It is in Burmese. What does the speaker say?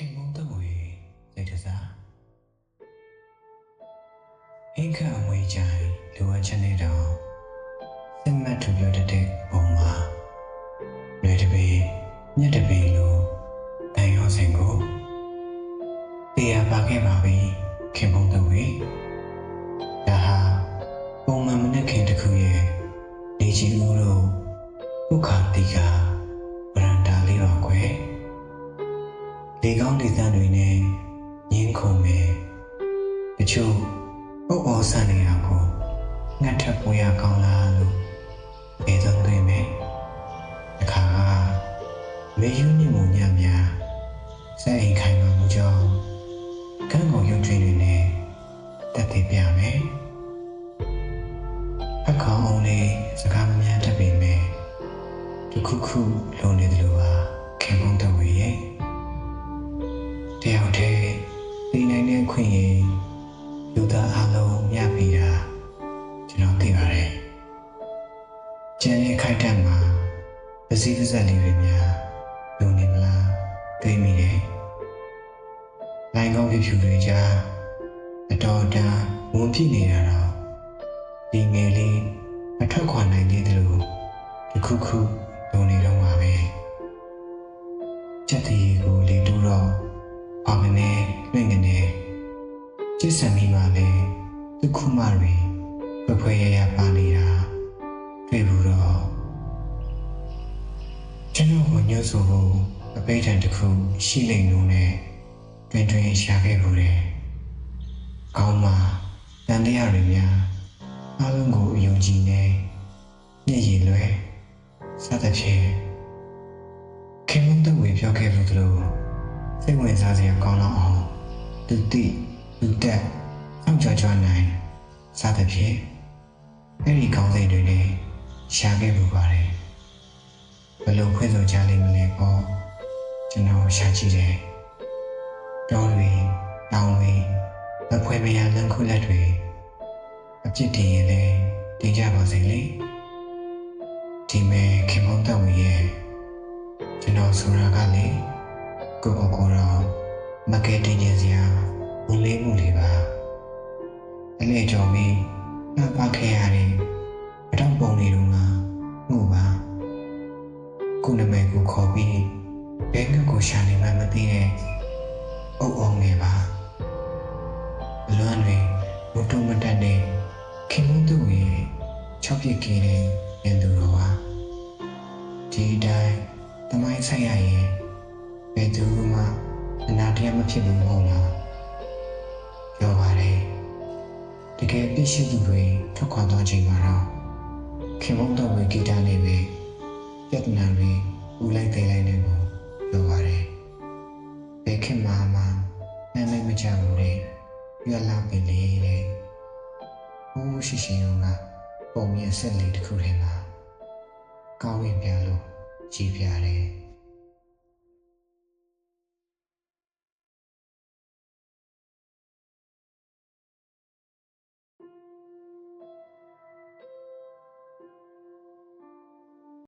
ခင်မုန်းတဝေစိတ်တစားအင်္ဂအမွေချိုင်လိုအပ်ချက်နေတော့စစ်မှတ်ထူပြောတတ်တဲ့ပုံမှာຫນွေတပင်ညက်တပင်လိုအန်ရောစင်ကိုတရားပါခဲ့ပါပြီခင်မုန်းတဝေဒါဟာပုံမှန်မနေ့ခင်တစ်ခုရဲ့နေချီဦးတို့ဥက္ခာတိက လေကောင်းဒေသတွေနဲ့ငင်းခုန်မယ်တချို့အုပ်အော်ဆန်နေတာကိုငတ်ထပ်ပွေရကောင်းလားလို့ဘယ်သုံးသွင်းမယ်အခါကမေယူညမှုညများစက်အိမ်ခိုင်မှာမှုကြောင့်ကန်းကုန်ရုပ်ကျွေးတွေနဲ့တက်တည်ပြမယ်အခေါင်အောင်လေးစကားမများတတ်ပေမဲ့တစ်ခုခုလုံနေတယ် ခွင့်ရင်လူသားအလုံးမြပြီတာကျွန်တော်သိပါတယ်။ကျန်တဲ့ခိုက်တတ်မှာပစည်းပစက်လေးတွေများလုံနေမလားတွေးမိတယ်။လိုင်းကောင်းဖြူဖြူတွေကြားအတော်တန်ဝန်ပြနေတာတော့ဒီငယ်လေးမထွက်ခွာနိုင်သေးတယ်လို့တစ်ခုခုလုံနေတော့မှာပဲ။ချက်တည်ကိုလေတူတော့ပါမနေလွင့်ကနေ ကျစ်ဆန်မိမှလည်းဒုက္ခမတွေဖွယ်ဖွယ်ရရပါနေတာတွေ့ဘူးတော့ကျွန်တော်ကိုညှို့ဆိုဖို့အပိဋံတစ်ခုရှိလိမ့်လို့နဲ့တွင်တွင်ရှာခဲ့ဘူးတယ်။ကောင်းမှတန်တရားတွေများအားလုံးကိုအယုံကြည်နေမျက်ရည်လွယ်စသဖြင့်ခင်မုန်းတဝေပြောခဲ့လို့သလိုစိတ်ဝင်စားစရာကောင်းတော့အောင်သူတိ လူတက်စောင့်ကြကြနိုင်စသဖြင့်အဲ့ဒီကောင်းစိတ်တွေနဲ့ရှာခဲ့ပူပါတယ်ဘယ်လိုဖွင့်ဆိုကြလိမ့်မလဲပေါ့ကျွန်တော်ရှာကြည့်တယ်တောတွေတောင်တွေမဖွဲမရလန်းခုလက်တွေအပြစ်တင်ရင်လည်းတင်ကြပါစေလေဒီမဲ့ခင်မုန်းတက်ဝင်ရဲ့ကျွန်တော်ဆိုတာကလေကိုကိုကိုတော့မကဲတင်ခြင်းစရာ ဝင်လေးမှုလေးပါအလဲကြော်ပြီးနှပ်ပါခဲ့ရတယ်အတော့ပုံလေးတော့မှမှုပါကိုနမဲကိုခေါ်ပြီးဘဲငှက်ကိုရှာနေမှမသိတဲ့အုပ်အောင်ငယ်ပါအလွမ်းတွေမတုံမတက်နေခင်မုန်းသူရဲ့၆ပြစ်ကင်းတဲ့ရင်သူတော်ပါဒီတိုင်းတမိုင်းဆိုင်ရရင်ဘယ်သူမှအနာတရားမဖြစ်ဘူးမဟုတ်လား ရှိသူတွေထွက်ခွာသွားချိန်မှာတော့ခင်မုန်းတော်ဝေဂီတာနဲ့ပဲပြဿနာတွေဦးလိုက်သိလိုက်နေကိုပြောပါတယ်ဘယ်ခင်မှာမှနားလည်းမကြဘူးလေပြလာပြီလေတဲ့ဟိုးရှိရှိုံကပုံမြင်ဆက်လေးတစ်ခုထဲမှာကောင်းရင်ပြလို့ကြည်ပြတယ်